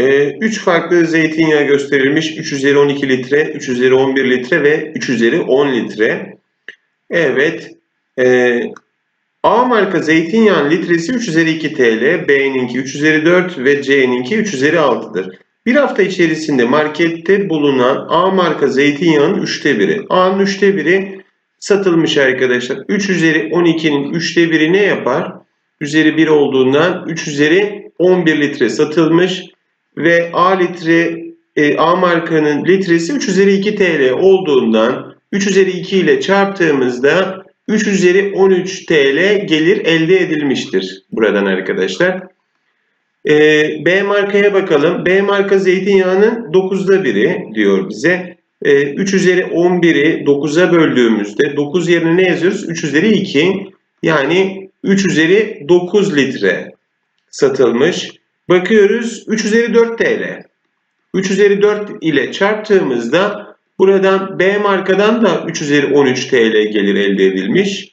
3 farklı zeytinyağı gösterilmiş. 3 üzeri 12 litre, 3 üzeri 11 litre ve 3 üzeri 10 litre. Evet. E, A marka zeytinyağının litresi 3 üzeri 2 TL, B'ninki 3 üzeri 4 ve C'ninki 3 üzeri 6'dır. Bir hafta içerisinde markette bulunan A marka zeytinyağının 3'te biri. A'nın 3'te biri satılmış arkadaşlar. 3 üzeri 12'nin 3'te biri ne yapar? Üzeri 1 olduğundan 3 üzeri 11 litre satılmış ve A litre e, A markanın litresi 3 üzeri 2 TL olduğundan 3 üzeri 2 ile çarptığımızda 3 üzeri 13 TL gelir elde edilmiştir buradan arkadaşlar. Ee, B markaya bakalım. B marka zeytinyağının 9'da biri diyor bize. Ee, 3 üzeri 11'i 9'a böldüğümüzde 9 yerine ne yazıyoruz? 3 üzeri 2 yani 3 üzeri 9 litre satılmış. Bakıyoruz 3 üzeri 4 TL. 3 üzeri 4 ile çarptığımızda buradan B markadan da 3 üzeri 13 TL gelir elde edilmiş.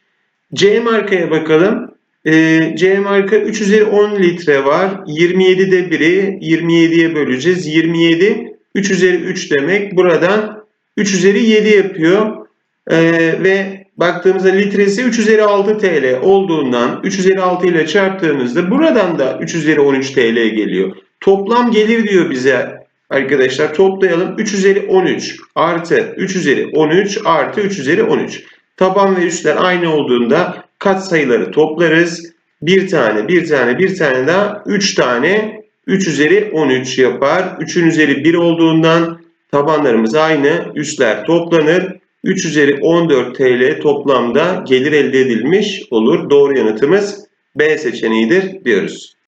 C markaya bakalım. Ee, C marka 3 üzeri 10 litre var. 27'de biri 27'ye böleceğiz. 27 3 üzeri 3 demek. Buradan 3 üzeri 7 yapıyor. Ee, ve baktığımızda litresi 3 üzeri 6 TL olduğundan 3 üzeri 6 ile çarptığımızda buradan da 3 üzeri 13 TL geliyor. Toplam gelir diyor bize arkadaşlar. Toplayalım. 3 üzeri 13 artı 3 üzeri 13 artı 3 üzeri 13. Taban ve üstler aynı olduğunda kat sayıları toplarız. Bir tane, bir tane, bir tane daha 3 tane 3 üzeri 13 yapar. 3'ün üzeri 1 olduğundan tabanlarımız aynı. Üstler toplanır. 3 üzeri 14 TL toplamda gelir elde edilmiş olur. Doğru yanıtımız B seçeneğidir diyoruz.